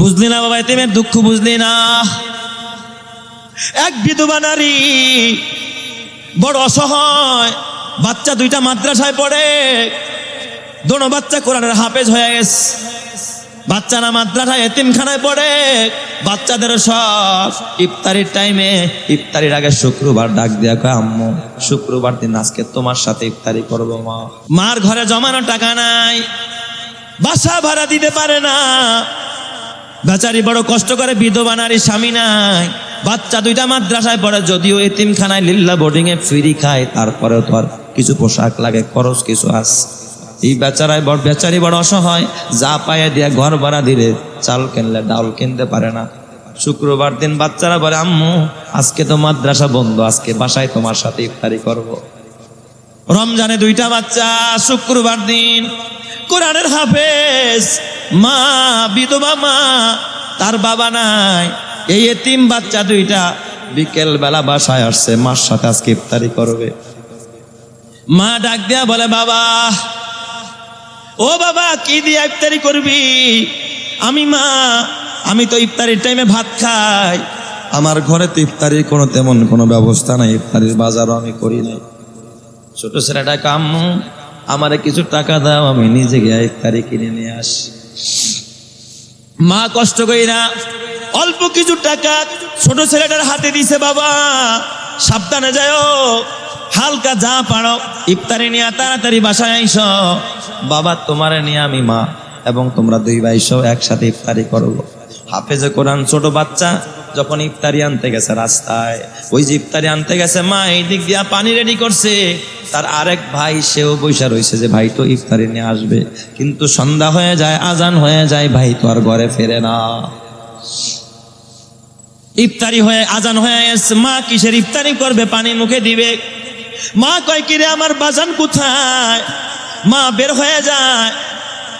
বুঝলি না বাবা এতিমের দুঃখ বুঝলি না। এক বিধবা নারী, বড় অসহায়, বাচ্চা দুইটা মাদ্রাসায় পড়ে, দোনো বাচ্চা কোরআনের হাফেজ হয়ে গেছে। বাচ্চারা মাদ্রাসায়, এতিমখানায় পড়ে বাচ্চাদের সব ইফতারির টাইমে ইফতারির আগে শুক্রবার ডাক দেয়া কয়, আম্মু, শুক্রবার দিন আজকে তোমার সাথে ইফতারি করব মা। মার ঘরে জমানো টাকা নাই, বাসা ভাড়া দিতে পারে না। বেচারি বড় কষ্ট করে বিধবা নারী স্বামী নাই। বাচ্চা দুইটা মাদ্রাসায় পড়ে, যদিও এতিমখানায় লিল্লা বোর্ডিং এ ফ্রি খায়, তারপরেও তো আর কিছু পোশাক লাগে, খরচ কিছু আস এই বেচারায় বড় বেচারি বড় অসহায়, যা পায়ে দিয়ে ঘর ভাড়া দিলে চাল কিনলে, ডাউল কিনতে পারে না। শুক্রবার দিন বাচ্চারা বলে, আম্মু, আজকে তো মাদ্রাসা বন্ধ, আজকে বাসায় তোমার সাথে ইফতারি করব। রমজানে দুইটা বাচ্চা, শুক্রবার দিন কোরআনের হাফেজ মা, বিধবা মা, তার বাবা নাই। এই এতিম বাচ্চা দুইটা বিকেল বেলা বাসায় আসছে, মার সাথে আজকে ইফতারি করবে। মা ডাক দিয়া বলে, বাবা, ও বাবা, কি দিয়ে ইফতারি করবি? আমি মা, আমি তো ইফতারির টাইমে ভাত খাই। আমার ঘরে তো ইফতারির কোনো তেমন কোনো ব্যবস্থা নাই, ইফতারির বাজারও আমি করি নাই। ছোট ছেলেটা, কাম্মু, আমারে কিছু টাকা দাও, আমি নিজে গিয়ে ইফতারি কিনে নিয়ে আসি। মা কষ্ট করি না। অল্প কিছু টাকা ছোট ছেলেটার হাতে দিছে বাবা। সাবধানে যাও হালকা যা পারো। ইফতারি নিয়ে তাড়াতাড়ি বাসায় আইস। বাবা, তোমারে নিয়ে আমি মা এবং তোমরা দুই ভাই সব একসাথে ইফতারি করব। হাফেজে কোরআন ছোট বাচ্চা যখন ইফতারি আনতে গেছে রাস্তায়, ওই যে ইফতারি আনতে গেছে মা, এই দিক দিয়া পানি রেডি করছে। তার আরেক ভাই, সেও বৈশা রয়েছে যে, ভাই, তো ইফতারি নিয়ে আসবে। কিন্তু সন্ধ্যা হয়ে যায়, আজান হয়ে যায়, ভাই তো আর ঘরে ফেরে না। ইফতারি হয়ে, আজান হয়ে গেছে, মা কিসের ইফতারি করবে? পানি মুখে দিবে। মা কয়, কিরে, আমার বাজান কোথায়? মা বের হয়ে যায়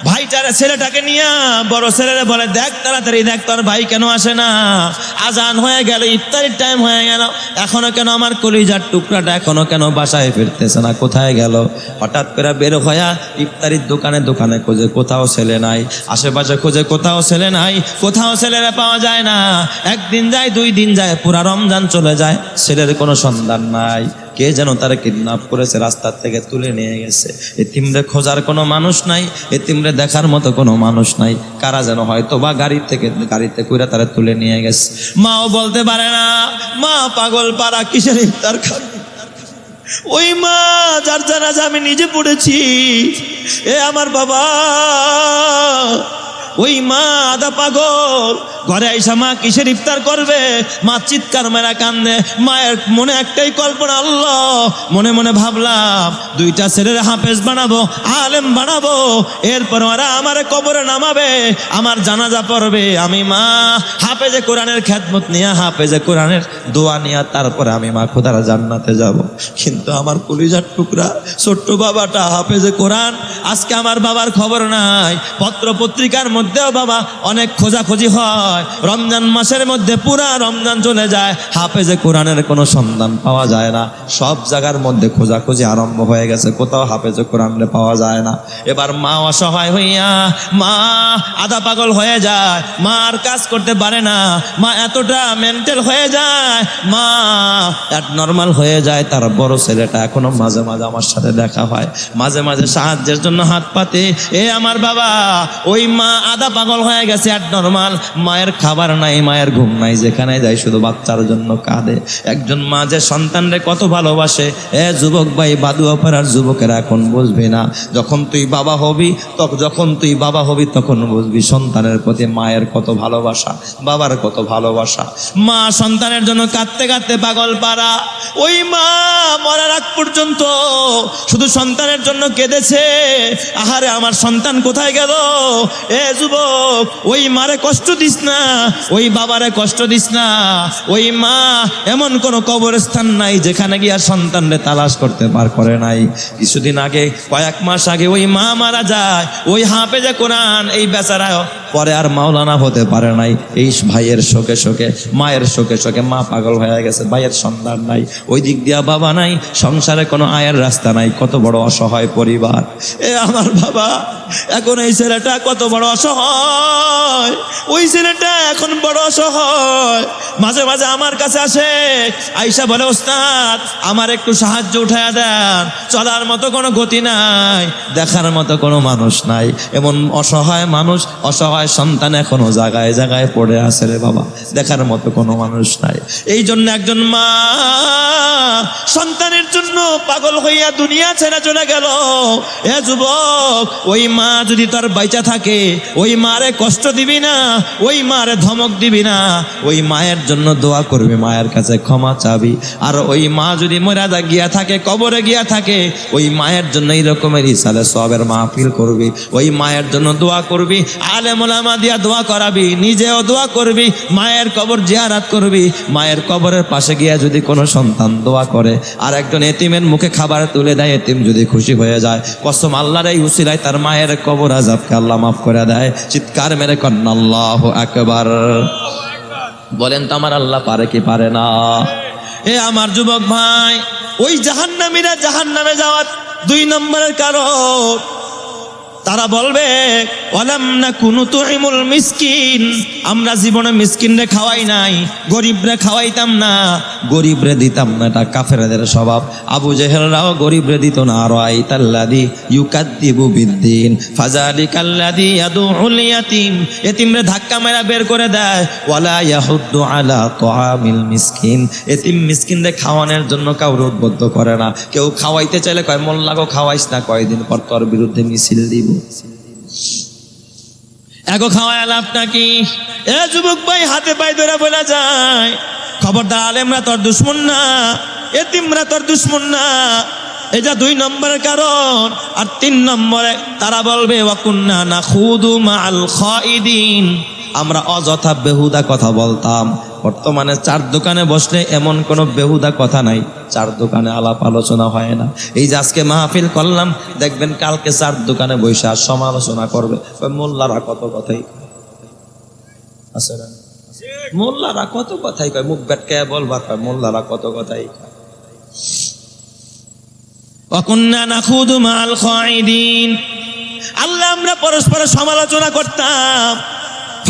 ভাইটারে ছেলেটাকে নিয়ে, বড় ছেলেরে বলে, দেখ তাড়াতাড়ি, দেখ, তোর ভাই কেন আসে না? আজান হয়ে গেল, ইফতারির টাইম হয়ে গেল। এখনও কেন আমার কলিজার টুকরাটা এখনও কেন বাসায় ফিরতেছে না? কোথায় গেল? হঠাৎ করে বের হইয়া ইফতারির দোকানে দোকানে খোঁজে, কোথাও ছেলে নাই। আশেপাশে খোঁজে, কোথাও ছেলে নাই। কোথাও ছেলেরা পাওয়া যায় না। একদিন যায়, দুই দিন যায়, পুরা রমজান চলে যায়। ছেলের কোনো সন্ধান নাই। কে যেন তারা কিডন্যাপ করেছে, রাস্তার থেকে তুলে নিয়ে গেছে। এতিমরে খোঁজার কোনো মানুষ নাই এতিমরে দেখার মতো কোনো মানুষ নাই। কারা যেন হয়তো বা গাড়ি থেকে, গাড়িতে কইরা তারা তুলে নিয়ে গেছে। মাও বলতে পারে না, মা পাগল পাড়া কিসের ইফতার খাবে? ওই মা, যার জানাজা আমি নিজে পড়েছি, এ আমার বাবা। ওই মা আদা পাগল, ঘরে আইসা মা কিসের ইফতার করবে? মা চিৎকার মেরা কান্দে, মায়ের মনে একটাই কল্পনা, আল্লাহ, মনে মনে ভাবলাম, দুইটা ছেলের হাফেজ বানাবো, আলেম বানাবো, এরপর ওরা আমার কবরে নামাবে, আমার জানাজা পড়বে। আমি মা, হাফেজে কোরআনের খ্যাতমত নিয়ে, হাফেজে কোরআনের দোয়া নিয়ে, তারপরে আমি মা খোদারা জান্নাতে যাব। কিন্তু আমার কলিজার টুকরা, ছোট্ট বাবাটা হাফেজে কোরআন, আজকে আমার বাবার খবর নাই, পত্র পত্রিকার মধ্যেও বাবা, অনেক খোঁজাখুঁজি হয়। রমজান মাসের মধ্যে পুরা রমজান চলে যায়। হাফেজে কোরআনের কোনো সন্ধান পাওয়া যায় না। সব জায়গার মধ্যে খোঁজাখুঁজি আরম্ভ হয়ে গেছে। কোথাও হাফেজে কোরআনে পাওয়া যায় না। এবার মা অসহায় হইয়া, মা আধা পাগল হয়ে যায়। মা আর কাজ করতে পারে না। মা এতটা মেন্টাল হয়ে যায়। মা নর্মাল হয়ে যায়। তার বড় ছেলেটা এখনও মাঝে মাঝে আমার সাথে দেখা হয়। মাঝে মাঝে সাহায্যের জন্য হাত পাতে। এ আমার বাবা, ওই মা আধা পাগল হয়ে গেছে, এক নর্মাল মায়ের খাবার নাই, মায়ের ঘুম নাই, যেখানে যায় শুধু বাচ্চার জন্য কাঁদে। একজন মা যে সন্তানরে কত ভালোবাসে, এ যুবক ভাই, বাদু অপারার যুবকেরা এখন বুঝবে না। যখন তুই বাবা হবি যখন তুই বাবা হবি, তখন বুঝবি সন্তানের প্রতি মায়ের কত ভালোবাসা, বাবার কত ভালোবাসা। মা সন্তানের জন্য কাঁদতে কাঁদতে পাগল পারা ওই মা মরার আগ পর্যন্ত শুধু সন্তানের জন্য কেঁদেছে। আহারে, আমার সন্তান কোথায় গেল? এ যুবক, ওই মারে কষ্ট দিস না, ওই বাবারে কষ্ট দিস না, ওই মা এমন কোনো কবরস্থান নাই যেখানে গিয়ে সন্তানরে তালাশ করতে পার করে নাই। কিছুদিন আগে, কয়েক মাস আগে ওই মা মারা যায়, ওই হাফেজে কোরআন, এই বেচারা পরে আর মাওলানা হতে পারে নাই। এই ভাইয়ের শোকে শোকে, মায়ের শোকে শোকে মা পাগল হয়ে গেছে, ভাইয়ের সন্তান নাই। ওই দিক দিয়া বাবা নাই, সংসারে কোনো আয়ের রাস্তা নাই, কত বড় অসহায় পরিবার। এ আমার বাবা, এখন এই ছেলেটা কত বড় অসহায় অসহায় ওই ছেলেটা এখন বড় অসহায় মাঝে মাঝে আমার কাছে আসে আইসা বলে, ওস্তাদ, আমার একটু সাহায্য উঠায় দেন। চলার মতো কোনো গতি নাই, দেখার মতো কোনো মানুষ নাই। এমন অসহায় মানুষ, অসহায় সন্তান এখনও জায়গায় জায়গায় পড়ে আছে রে বাবা। দেখার মতো কোনো মানুষ নাই। এই জন্য একজন মা সন্তানের জন্য পাগল হইয়া দুনিয়া ছেড়ে চলে গেল। এ যুবক, ওই মা যদি তার বাইচা থাকে ওই মারে কষ্ট দিবি না, ওই মারে ধমক দিবি না। ওই মায়ের জন্য দোয়া করবি, মায়ের কাছে ক্ষমা চাবি। আর ওই মা যদি মরাদা গিয়া থাকে, কবরে গিয়া থাকে, ওই মায়ের জন্য এই রকমের ইসালে সবের মাহফিল করবি। ওই মায়ের জন্য দোয়া করবি আলে মোলামা দিয়া দোয়া করাবি, নিজেও দোয়া করবি, মায়ের কবর জিয়ারাত করবি। মায়ের কবরের পাশে গিয়া যদি কোনো সন্তান দোয়া করে, আর একজন এতিমের মুখে খাবার তুলে দেয়, এতিম যদি খুশি হয়ে যায়। কসম আল্লাহর এই তার মায়ের কবর আজাবকে আল্লাহ মাফ করে দেয়। চিৎকার মেরে কন্নাল্লাহ একবার বলেন তো আমার আল্লাহ পারে কি পারে না? এ আমার যুবক ভাই, ওই জাহান্নামীরা জাহান্নামে যাওয়ার দুই নম্বরের কারণ তারা বলবে, ওয়ালাম না কুনু তুইমুল মিসকিন। আমরা জীবনে মিসকিনরে খাওয়াই নাই, গরিবরে খাওয়াইতাম না। গরিবরে দিতাম না, এটা কাফেরদের স্বভাব। আবু জেহেলরাও গরিবরে দিত না আর আইতাল্লাদি ইউকাদ্দিবু বিদ্দিন ফাজালি ফাজালিকাল্লাদি ইয়াদুউল ইয়াতিম। এতিমরে ধাক্কা মেরা বের করে দেয়, ওয়ালা ইয়াহুদ্দু আলা তাআমিল মিসকিন। এতিম মিসকিনরে খাওয়ানোর জন্য কাউকে উদ্বুদ্ধ করে না। কেউ খাওয়াইতে চাইলে কয়, মোল্লাগো, খাওয়াইস না, কয়দিন পর তোর বিরুদ্ধে মিছিল দিব। এগো খাওয়ায় লাভ নাকি এ যুবক ভাই, হাতে পায়ে ধরে বলা যায়, খবরদার আলেমরা তোর দুশ্মন না, এতিমরা তোর দুশ্মন না। এটা দুই নম্বরের কারণ, আর তিন নম্বরে তারা বলবে না খুদু মাল খাইদিন। আমরা অযথা বেহুদা কথা বলতাম। বর্তমানে চার দোকানে বসলে এমন কোনো বেহুদা কথা নাই। চার দোকানে আলাপ আলোচনা হয় না। এই যে আজকে মাহফিল করলাম, দেখবেন কালকে চার দোকানে বসে আর সমালোচনা করবে। মোল্লারা কত কথাই মোল্লারা কত কথাই কয়। মুখ ব্যাটকে বলবার কয়, মোল্লারা কত কথাই আল্লাহ আমরা পরস্পর সমালোচনা করতাম।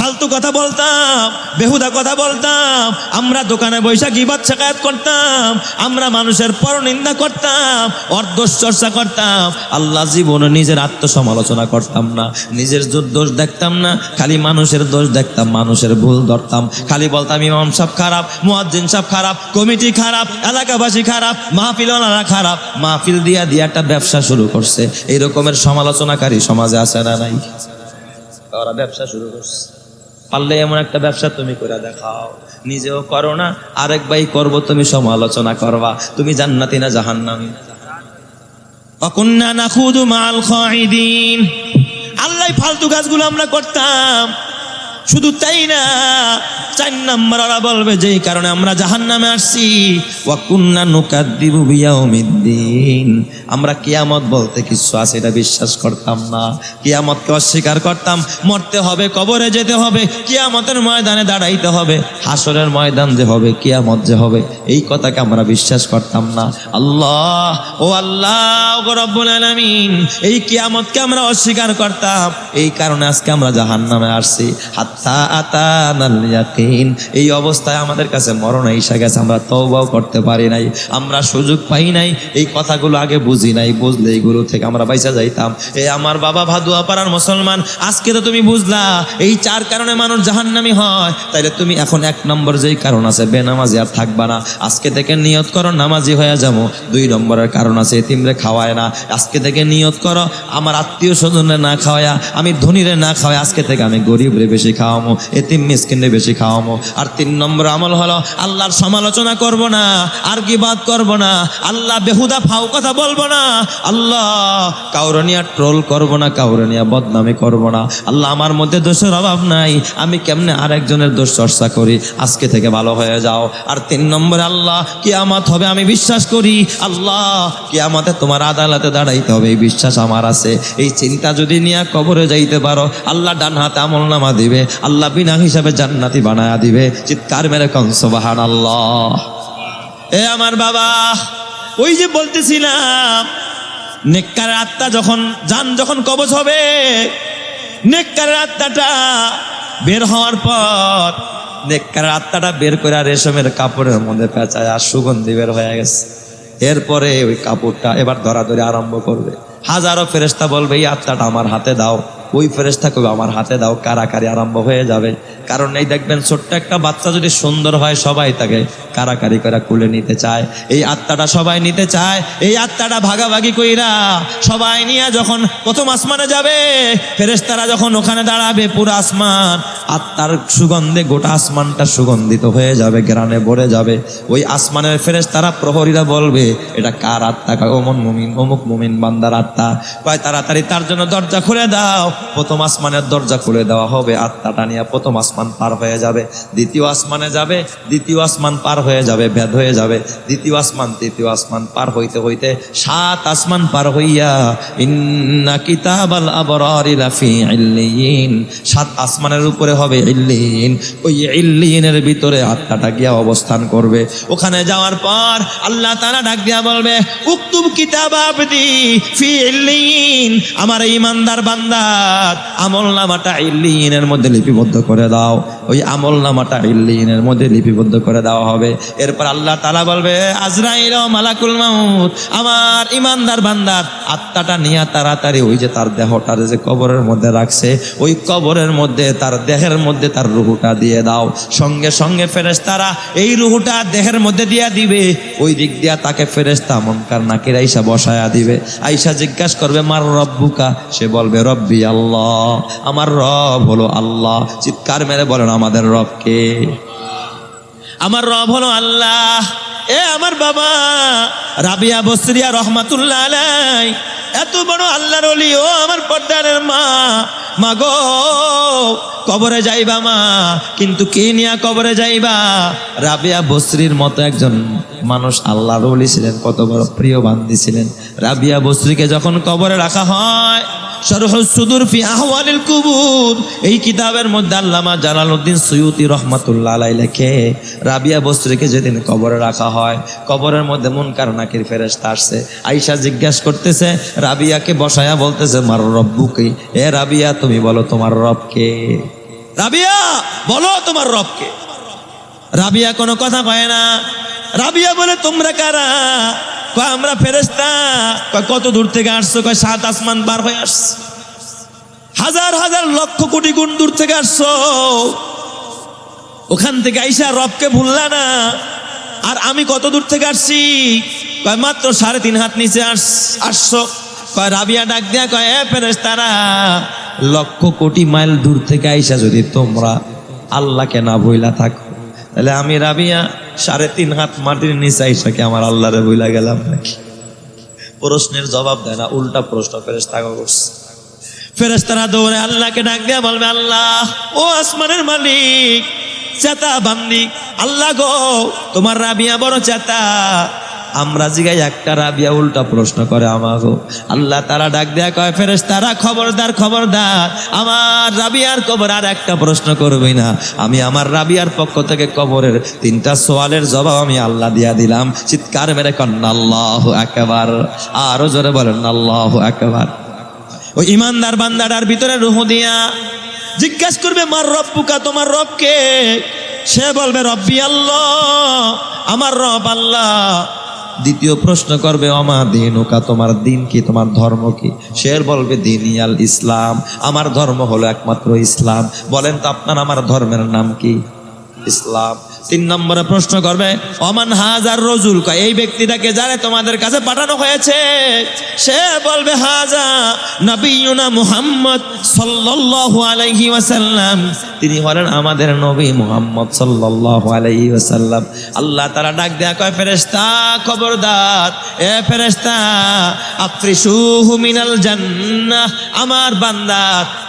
ফালতু কথা বলতাম, বেহুদা কথা বলতাম, আমরা দোকানে বৈশা গিবাদ শেখায়াত করতাম, আমরা মানুষের পরনিন্দা করতাম অর্ধস চর্চা করতাম। আল্লাহ জীবনে নিজের আত্মসমালোচনা করতাম না, নিজের দোষ দেখতাম না, খালি মানুষের দোষ দেখতাম, মানুষের ভুল ধরতাম। খালি বলতাম, ইমাম সাহেব খারাপ, মুয়াজ্জিন সাহেব খারাপ, কমিটি খারাপ, এলাকাবাসী খারাপ, মাহফিলওয়ালারা খারাপ, মাহফিল দিয়া দিয়া একটা ব্যবসা শুরু করছে। এই রকমের সমালোচনাকারী সমাজে আছে না নাই? ওরা ব্যবসা শুরু করছে। পারলে এমন একটা ব্যবসা তুমি করে দেখাও। নিজেও করো না, আরেক ভাই করব, তুমি সমালোচনা করবা। তুমি জান্নাতি না জাহান্নামি? অকুন্না না খুদু মাল খাইদিন আল্লাহ ফালতু গাছগুলো আমরা করতাম। শুধু তাই না, চার নাম্বার ওরা বলবে, যেই কারণে আমরা জাহান নামে আসছি ওয়াকুন্না আমরা কিয়ামত বলতে কিছু আছে, এটা বিশ্বাস করতাম না। কিয়ামতকে অস্বীকার করতাম, মরতে হবে, কবরে যেতে হবে, কিয়ামতের ময়দানে দাঁড়াইতে হবে, হাসরের ময়দান যে হবে, কিয়ামত যে হবে, এই কথাকে আমরা বিশ্বাস করতাম না। আল্লাহ, ও আল্লাহ আলামিন, এই কিয়ামতকে আমরা অস্বীকার করতাম, এই কারণে আজকে আমরা জাহান্নামে আসছি। হাত্তা আতানাল ইয়াকিন এই অবস্থায় আমাদের কাছে মরণ এসে গেছে, আমরা তওবাও করতে পারি নাই, আমরা সুযোগ পাই নাই, এই কথাগুলো আগে বুঝি নাই, বুঝলে এইগুলো থেকে আমরা বাইসা যাইতাম। এই আমার বাবা ভাদুয়া পাড়ার মুসলমান, আজকে তো তুমি বুঝলা, এই চার কারণে মানুষ জাহান্নামি হয়। তাইলে তুমি এখন এক নম্বর যেই কারণ আছে, বেনামাজি আর থাকবা না। আজকে থেকে নিয়ত করো, নামাজি হয়ে যাব। দুই নম্বরের কারণ আছে, এতিমরে খাওয়ায় না। আজকে থেকে নিয়ত করো, আমার আত্মীয় স্বজনরে না খাওয়ায়া, আমি ধনীরে না খাওয়াই আজকে থেকে আমি গরিবরে বেশি খাওয়ামো, এতিম মিসকিনরে বেশি খাওয়ামো। আর তিন নম্বর আমল হলো, আল্লাহর সমালোচনা করব না আর কি বাদ করব না, আল্লাহ বেহুদা ফাও কথা বলব না, আল্লাহ কাউরনিয়া ট্রোল করব না কাউরনিয়া বদনামি করব না। আল্লাহ আমার মধ্যে দোষের অভাব নাই, আমি কেমনে আর একজনের দোষ চর্চা করি? আজকে থেকে ভালো হয়ে যাও। আর তিন নম্বরে আল্লাহ, কিয়ামত হবে আমি বিশ্বাস করি, আল্লাহ কিয়ামতে তোমার আদালতে দাঁড়াইতে হবে, এই বিশ্বাস আমার আছে। এই চিন্তা যদি নিয়ে কবরে যাইতে পারো, আল্লাহ ডান হাতে আমল নামা দিবে। আল্লাহ বিনা হিসাবে জান্নাতি বানায়া দিবে। চিৎকার মেরে কংসবাহান আল্লাহ এ আমার বাবা, ওই যে বলতেছিলাম নেককার আত্মা যখন, যান যখন কবজ হবে, নেককারের আত্মাটা বের হওয়ার পর, নেককারের আত্মাটা বের করে রেশমের কাপড়ের মধ্যে পেঁচায় আর সুগন্ধি বের হয়ে গেছে। এরপরে ওই কাপড়টা এবার ধরাধরি আরম্ভ করবে। হাজারো ফেরেস্তা বলবে, এই আত্মাটা আমার হাতে দাও। ওই ফেরেস্তা কবে আমার হাতে দাও, কারাকারি আরম্ভ হয়ে যাবে। কারণ এই দেখবেন ছোট্ট একটা বাচ্চা যদি সুন্দর হয়, সবাই তাকে কারাকারি করে কুলে নিতে চায়। এই আত্মাটা সবাই নিতে চায়। এই আত্মাটা ভাগাভাগি কইরা সবাই নিয়ে যখন প্রথম আসমানে যাবে ফেরেস্তারা যখন ওখানে দাঁড়াবে পুরো আসমান, আত্মার সুগন্ধে গোটা আসমানটা সুগন্ধিত হয়ে যাবে গ্রানে ভরে যাবে। ওই আসমানের ফেরেস্তারা প্রহরীরা বলবে, এটা কার আত্মা? অমন মুমিন, অমুক মুমিন বান্দার আত্মা? কয়, তাড়াতাড়ি তার জন্য দরজা খুলে দাও। প্রথম আসমানের দরজা খুলে দেওয়া হবে। আত্মাটা নিয়ে প্রথম আসমান পার হয়ে যাবে। দ্বিতীয় আসমানে যাবে। দ্বিতীয় আসমান পার হয়ে যাবে, ভেদ হয়ে যাবে। দ্বিতীয় আসমান, তৃতীয় আসমান পার হইতে হইতে সাত আসমান পার হইয়া, ইন্না কিতাবাল আবরারি লাফি ইল্লিয়িন সাত আসমানের উপরে হবে ইল্লিন। ওই ইল্লিনের ভিতরে আত্মাটা গিয়া অবস্থান করবে। ওখানে যাওয়ার পর আল্লাহ তাআলা ডাক দিয়া বলবে, উক্তুব কিতাব আবদি ফি ইল্লিন। আমার ইমানদার বান্দার আমল নামাটা ইল্লিনের মধ্যে লিপিবদ্ধ করে দাও। ওই আমল নামাটা ইল্লিনের মধ্যে লিপিবদ্ধ করে দেওয়া হবে। এরপর আল্লাহ তালা বলবে, আজরাইল মালাকুল মাউত, আমার ইমানদার বান্দার আত্মাটা নিয়ে তাড়াতাড়ি ওই যে তার দেহটার যে কবরের মধ্যে রাখছে, ওই কবরের মধ্যে, তার দেহের মধ্যে তার রুহুটা দিয়ে দাও। সঙ্গে সঙ্গে ফেরেস্তারা এই রুহুটা দেহের মধ্যে দিয়া দিবে। ওই দিক দিয়া তাকে ফেরেস্তা মনকার নাকের আইসা বসায়া দিবে। আইসা জিজ্ঞাসা করবে, মার রব্বুকা? সে বলবে, রব্বি আল্লাহ। আমার রব হলো আল্লাহ। চিৎকার মেরে বলেন, আমাদের রবকে আমার রব হলো আল্লাহ। এ আমার বাবা, রাবিয়া বসরিয়া রহমাতুল্লাহ আলাই এত বড় আল্লাহর অলি ও আমার পর্দারের মা। মা গো, কবরে যাইবা মা, কিন্তু কে নিয়া কবরে যাইবা? রাবিয়া বসরির মতো একজন মানুষ আল্লাহর অলি ছিলেন, কত বড় প্রিয় বান্দি ছিলেন। রাবিয়া বসরিকে যখন কবরে রাখা হয় সরহসুদুর ফি আহওয়ালিল কুবুর। এই কিতাবের মধ্যে আল্লামা জালালউদ্দিন সৈয়দি রহমাতুল্লাহ আলাই লেখে, রাবিয়া বস্ত্রীকে যেদিন কবরে রাখা হয়, কবরের মধ্যে মুনকার নাকির ফেরেশতা আসছে। আইসা জিজ্ঞাসা করতেছে, রাবিয়াকে বসায়া বলতেছে, মার রব্বুকে এ রাবিয়া, তুমি বলো তোমার রবকে রাবিয়া, বলো তোমার রবকে রাবিয়া কোনো কথা কয় না। রাবিয়া বলে তোমরা কারা? আমরা ফেরেস্তা কয়, কত দূর থেকে আসছো? কয়, সাত আসমান পার হয়ে আসছে। হাজার হাজার লক্ষ কোটি গুণ দূর থেকে আসছো। ওখান থেকে আইসা রবকে ভুললা না। আর আমি কত দূর থেকে আসছি? কয়, মাত্র সাড়ে তিন হাত নিচে আস, আসছো। কয়, রাবিয়া ডাক দিয়া কয় ফেরেস্তারা লক্ষ কোটি মাইল দূর থেকে আইসা যদি তোমরা আল্লাহকে না বইলা থাকো। তাহলে আমি রাবিয়া সাড়ে তিন হাত মাটির নিচে আইসাকে আমার আল্লাহরে বইলা গেলাম নাকি? প্রশ্নের জবাব দেয় না, উল্টা প্রশ্ন ফেরেস্তা করছে। ফেরেস্তারা দৌড়ে আল্লাহকে ডাক দেয়া বলবে, আল্লাহ, ও আসমানের মালিক, চেতা বান্দি, আল্লাহ গো, তোমার রাবিয়া বড় চেতা আমরা জিগাই একটা রাবিয়া উল্টা প্রশ্ন করে আমাগো। আল্লাহ তারা ডাক দেয়া কয় ফেরেস তারা খবরদার খবরদার, আমার রাবিয়ার কবর আর একটা প্রশ্ন করবি না। আমি আমার রাবিয়ার পক্ষ থেকে কবরের তিনটা সোয়ালের জবাব আমি আল্লাহ দিয়া দিলাম। চিৎকার মেরে কন্যা আল্লাহ একেবার আরও জোরে বলেন, আল্লাহ একেবার ওই ইমানদার বান্দাটার ভিতরে রুহ দিয়া জিজ্ঞাস করবে, মার রব্বুকা, তোমার রবকে? সে বলবে, রব্বি আল্লাহ, আমার রব আল্লাহ। দ্বিতীয় প্রশ্ন করবে, অমা দিন ওকা তোমার দিন কি, তোমার ধর্ম কি? সে বলবে, দিনিয়াল ইসলাম, আমার ধর্ম হলো একমাত্র ইসলাম। বলেন তো আপনার, আমার ধর্মের নাম কি? ইসলাম। তিন নম্বরে প্রশ্ন করবে, অমান হাজার রজুল? কয়, এই ব্যক্তিটাকে যারে তোমাদের কাছে পাঠানো হয়েছে, সে বলবে, হাজা নবীনা মুহাম্মদ সাল্লাল্লাহু আলাইহি ওয়াসাল্লাম। তিনি হলেন আমাদের নবী মুহাম্মদ সাল্লাল্লাহু আলাইহি ওয়াসাল্লাম। আল্লাহ তাআলা ডাক দেয়া কয়, ফেরেশতা, খবরদার, এ ফেরেশতা আফরিসুহু মিনাল জান্নাহ, আমার বান্দা,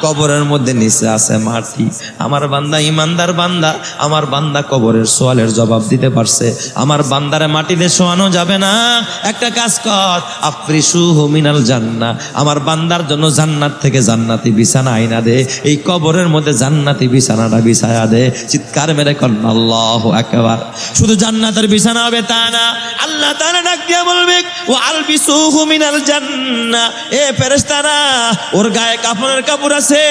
কবরের মধ্যে নিচে আছে মাটি, আমার বান্দা ইমানদার বান্দা, আমার বান্দা কবরের সোয়ালের জবাব দিতে পারছে। আমার বান্দারে মাটিতে শোয়ানো যাবে না। একটা কাজ কর আফ্রিসু হুমিনাল জান্না আমার বান্দার জন্য জান্নাত থেকে জান্নাতি বিছানা আইনা দে। এই কবরের মধ্যে জান্নাতি বিছানাটা বিছায়া দে। চিৎকার মেরে কর আল্লাহ একেবার শুধু জান্নাতের বিছানা হবে তা না, আল্লাহ তাআলা ডাক বলবে ও আলবিসুহু মিনাল জান্না। এ ফেরেশতারা, ওর গায়ে কাপড়ের কাপড় আছে,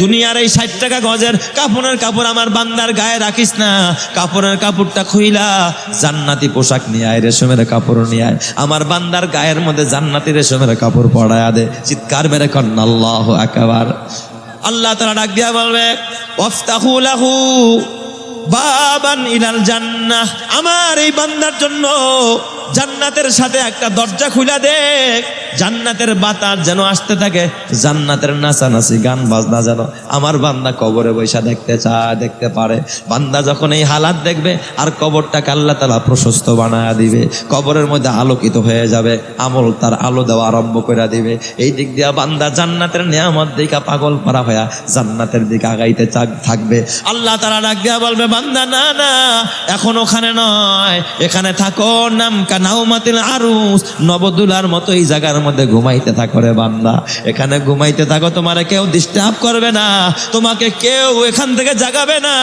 দুনিয়ার এই ষাট টাকা গজের কাপড়ের কাপড় আমার বান্দার গায়ে রাখিস না। কাপড়ের কাপড়টা খুইলা জান্নাতি পোশাক নিয়ে আয়, রেশমের কাপড় নিয়ে আয়। আমার বান্দার গায়ের মধ্যে জান্নাতি রেশমের কাপড় পড়ায়া দে, চিৎকার মেরে কর আল্লাহ একেবার আল্লাহ তারা ডাক দিয়া বলবে, ওয়াফতাহু লাহু বাবান ইলাল জান্নাহ। আমার এই বান্দার জন্য জান্নাতের সাথে একটা দরজা খুলে দে। জান্নাতের বাতাস যেন আসতে থাকে, জান্নাতের নাচানাচি গান বাজনা যেন আমার বান্দা কবরে বৈশা দেখতে চায়, দেখতে পারে। বান্দা যখন এই হালাত দেখবে, আর কবরটাকে আল্লাহ তালা প্রশস্ত বানায় দিবে, কবরের মধ্যে আলোকিত হয়ে যাবে, আমল তার আলো দেওয়া আরম্ভ করে দিবে। এই দিক দিয়া বান্দা জান্নাতের নিয়ামত দিকা পাগল পারা হইয়া জান্নাতের দিকে আগাইতে থাকবে। আল্লাহ তারা ডাক দিয়া বলবে, বান্দা, না না, এখন ওখানে নয়। এখানে থাকো নাম কানাউমাতিল আরুস। নবদুলার মতো এই জায়গার মধ্যে ঘুমাইতে থাকো রে বান্দা। এখানে ঘুমাইতে থাকো, তোমার কেউ ডিস্টার্ব করবে না। তোমাকে কেউ এখান থেকে জাগাবে না।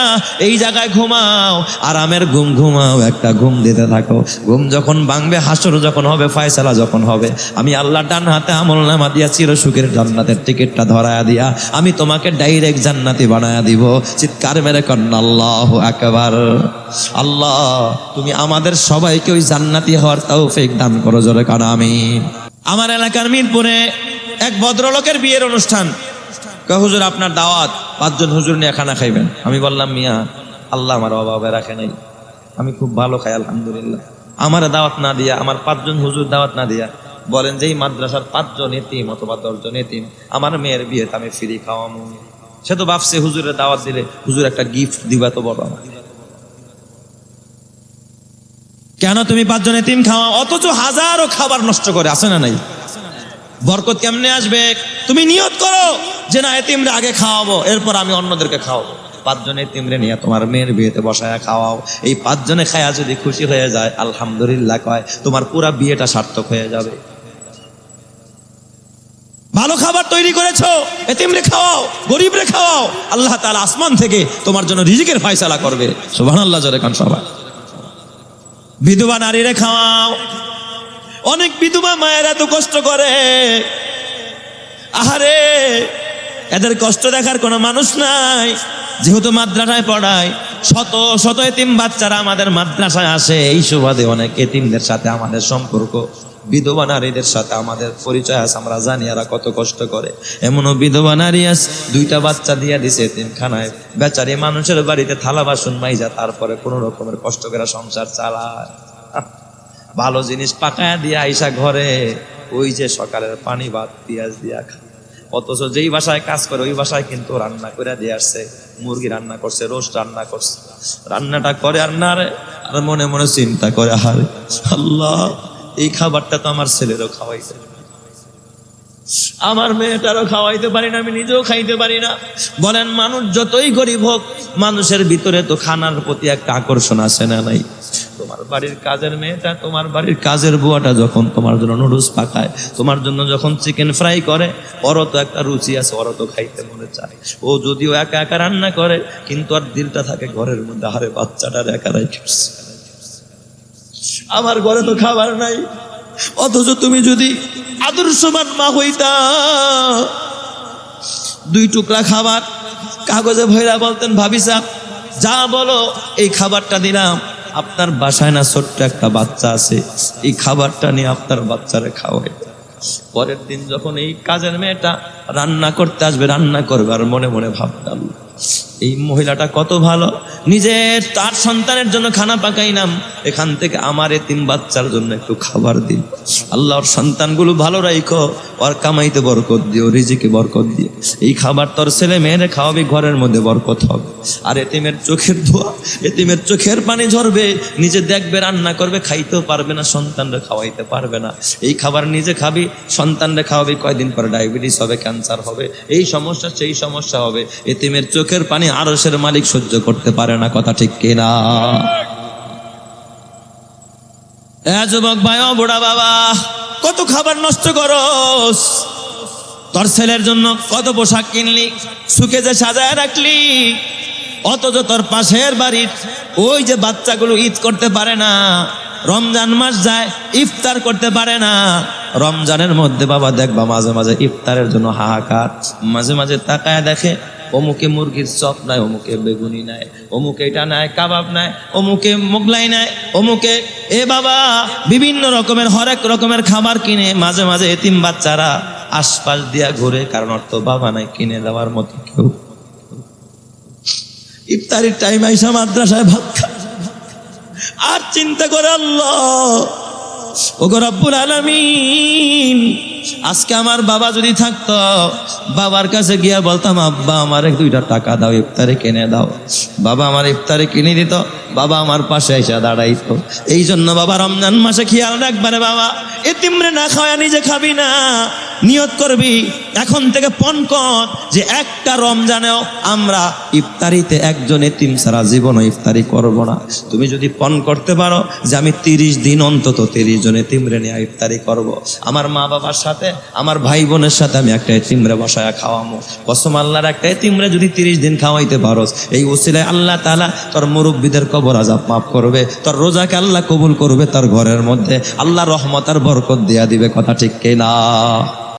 এই জায়গায় ঘুমাও, আরামের ঘুম ঘুমাও, একটা ঘুম দিতে থাকো। ঘুম যখন ভাঙবে, হাসর যখন হবে, ফয়সালা যখন হবে। আমি আল্লাহ ডান হাতে আমল নামা দিয়া চির সুখের জান্নাতের টিকিটটা ধরায়া দিয়া, আমি তোমাকে ডাইরেক্ট জান্নাতি বানায়া দিব। চিৎকার মেরে কন্যা, আল্লাহ একবার আল্লাহ, তুমি আমাদের সবাইকে ওই জান্নাতি হওয়ার তাও ফেক দান করো জোরে কারণ আমি আমার এলাকার মিরপুরে এক ভদ্রলোকের বিয়ের অনুষ্ঠান। হুজুর, আপনার দাওয়াত। পাঁচজন হুজুর নিয়ে খানা খাইবেন। আমি বললাম, মিয়া, আল্লাহ আমার অভাবে রাখে নাই। আমি খুব ভালো খাই, আলহামদুলিল্লাহ। আমার দাওয়াত না দিয়া, আমার পাঁচজন হুজুর দাওয়াত না দিয়া বলেন যে, এই মাদ্রাসার পাঁচজন এতিম অথবা দশজন এতিম, আমার মেয়ের বিয়েতে আমি ফ্রি খাওয়ামু। সে তো ভাবছে, হুজুরের দাওয়াত দিলে হুজুর একটা গিফট দিবা তো বড় আমার কেন তুমি পাঁচজন এতিম খাওয়া অথচ হাজারো খাবার নষ্ট করে আসে না নাই? বরকত কেমনে আসবে? তুমি নিয়ত করো যে না, এতিমরে আগে খাওয়াবো, এরপর আমি অন্যদেরকে খাওয়াবো। পাঁচজনে এতিমরে নিয়ে তোমার মেয়ের বিয়েতে বসায় খাওয়াও। এই পাঁচজনে খায়া যদি খুশি হয়ে যায়, আলহামদুলিল্লাহ কয়, তোমার পুরা বিয়েটা সার্থক হয়ে যাবে। ভালো খাবার তৈরি করেছ, এতিমরে খাওয়াও, গরিবরে খাওয়াও। আল্লাহ তাআলা আসমান থেকে তোমার জন্য রিজিকের ফয়সালা করবে। সুবহানাল্লাহ, জোরে কান সবাই। বিধবা নারীরে খাওয়াও। অনেক বিধবা মায়েরা তো কষ্ট করে। আহারে, এদের কষ্ট দেখার কোনো মানুষ নাই। যেহেতু মাদ্রাসায় পড়ায়, শত শত এতিম বাচ্চারা আমাদের মাদ্রাসায় আসে। এই সুবাদে অনেক এতিমদের সাথে আমাদের সম্পর্ক। বিধবা নারীদের সাথে আমাদের পরিচয় আছে, আমরা জানি এরা কত কষ্ট করে। এমনও বিধবা নারী আছে, দুইটা বাচ্চা দিয়ে দিছে এতিমখানায়। বেচারি মানুষের বাড়িতে থালা বাসন মাইজা, তারপরে কোনো রকমের কষ্ট করে সংসার চালায়। ভালো জিনিস পাকায়া দিয়ে আইসা ঘরে, ওই যে সকালের পানি ভাত, পেঁয়াজ দিয়া খা। অথচ যেই বাসায় কাজ করে, ওই বাসায় কিন্তু রান্না করে দিয়ে আসছে, মুরগি রান্না করছে, রোস্ট রান্না করছে। রান্নাটা করে আর না আর মনে মনে চিন্তা করে হারে আল্লাহ। এই খাবারটা তো আমার ছেলেরও খাওয়াইছে আমার মেয়েটারও খাওয়াইতে পারি না, আমি নিজেও খাইতে পারি না। বলেন, মানুষ যতই গরিব হোক, মানুষের ভিতরে তো খানার প্রতি একটা আকর্ষণ আছে না নাই? তোমার বাড়ির কাজের মেয়েটা, তোমার বাড়ির কাজের বুয়াটা যখন তোমার জন্য নুডলস পাকায়, তোমার জন্য যখন চিকেন ফ্রাই করে, ওরও তো একটা রুচি আছে, ওরও তো খাইতে মনে চায়। ও যদিও একা একা রান্না করে, কিন্তু আর দিলটা থাকে ঘরের মধ্যে হারে বাচ্চাটার একা রাখে আমার ঘরে তো খাবার নাই। অথচ তুমি যদি আদর্শবান মা হইতা, দুই টুকরা খাবার কাগজে ভৈরা বলতেন, ভাবি যা বলো, এই খাবারটা দিলাম। আপনার বাসায় না ছোট্ট একটা বাচ্চা আছে, এই খাবারটা নিয়ে আপনার বাচ্চারে খাওয়াই। পরের দিন যখন এই কাজের মেয়েটা রান্না করতে আসবে, রান্না করবে আর মনে মনে ভাবতাম এই মহিলাটা কত ভালো। নিজের তার সন্তানের জন্য খানা পাকাইলাম এখান থেকে আমার এতিম বাচ্চার জন্য একটু খাবার দিন। আল্লাহর সন্তানগুলো ভালো রাইখো, ওর কামাইতে বরকত দিও, রিজিকে বরকত দিও। এই খাবার তোর ছেলে মেয়েরে খাওয়াবি, ঘরের মধ্যে বরকত হবে। আর এতিমের চোখের ধোয়া, এতিমের চোখের পানি ঝরবে। নিজে দেখবে, রান্না করবে, খাইতেও পারবে না, সন্তানরা খাওয়াইতে পারবে না। এই খাবার নিজে খাবি, সন্তানরা খাওয়াবি, কয়দিন পরে ডায়াবেটিস হবে, ক্যান্সার হবে। এই সমস্যা, সেই সমস্যা হবে। এতিমের চোখের পানি মানে আরসের মালিক সহ্য করতে পারে না, কথা ঠিক কিনা? যুবক ভাই, ও বুড়া বাবা, কত খাবার নষ্ট করস? তোর ছেলের জন্য কত পোশাক কিনলি সুখে যে সাজায় রাখলি, অথচ তোর পাশের বাড়ির ওই যে বাচ্চাগুলো ঈদ করতে পারে না, রমজান মাস যায়, ইফতার করতে পারে না। রমজানের মধ্যে বাবা দেখবা মাঝে মাঝে ইফতারের জন্য হাহাকার, মাঝে মাঝে তাকায় দেখে অমুকে মুরগির চপ নাই, অমুকে বেগুনি নাই, অমুকে এটা নাই, কাবাব নাই, অমুকে মোগলাই নাই, অমুকে, এ বাবা, বিভিন্ন রকমের, হরেক রকমের খাবার কিনে মাঝে মাঝে এতিম বাচ্চারা আশপাশ দিয়া ঘুরে, কারণ অর্থ বাবা নাই, কিনে দেওয়ার মতো কেউ। ইফতারির টাইম আইসা মাদ্রাসায় ভাত খায়। আর চিন্তা করে আল্লাহ ওগো রব্বুল আলামিন, আজকে আমার বাবা যদি থাকতো, বাবার কাছে গিয়া বলতাম, আব্বা, আমার দুইটা টাকা দাও, ইফতারে কিনে দাও। বাবা আমার ইফতারে কিনে দিত, বাবা আমার পাশে এসে দাঁড়াইতো। এই জন্য বাবা রমজান মাসে খেয়াল রাখবারে বাবা, এতিমরে না খাওয়া নিজে খাবি না। নিয়ত করবি, এখন থেকে পণ কর যে একটা রমজানেও আমরা ইফতারিতে একজন এতিম সারা জীবনও ইফতারি করব না। তুমি যদি পণ করতে পারো যে আমি তিরিশ দিন অন্তত তিরিশ জন এতিমরে নিয়ে ইফতারি করব। আমার মা বাবার সাথে, আমার ভাই বোনের সাথে আমি একটা এতিমরে বসায় খাওয়ামো। কসম আল্লাহর একটা এতিমরে যদি তিরিশ দিন খাওয়াইতে পারো এই উসিলায় আল্লাহ তালা তোর মুরব্বীদের কবর আজাব মাফ করবে, তোর রোজাকে আল্লাহ কবুল করবে তার ঘরের মধ্যে। আল্লাহ রহমত আর বরকত দিয়া দিবে, কথা ঠিক কিনা?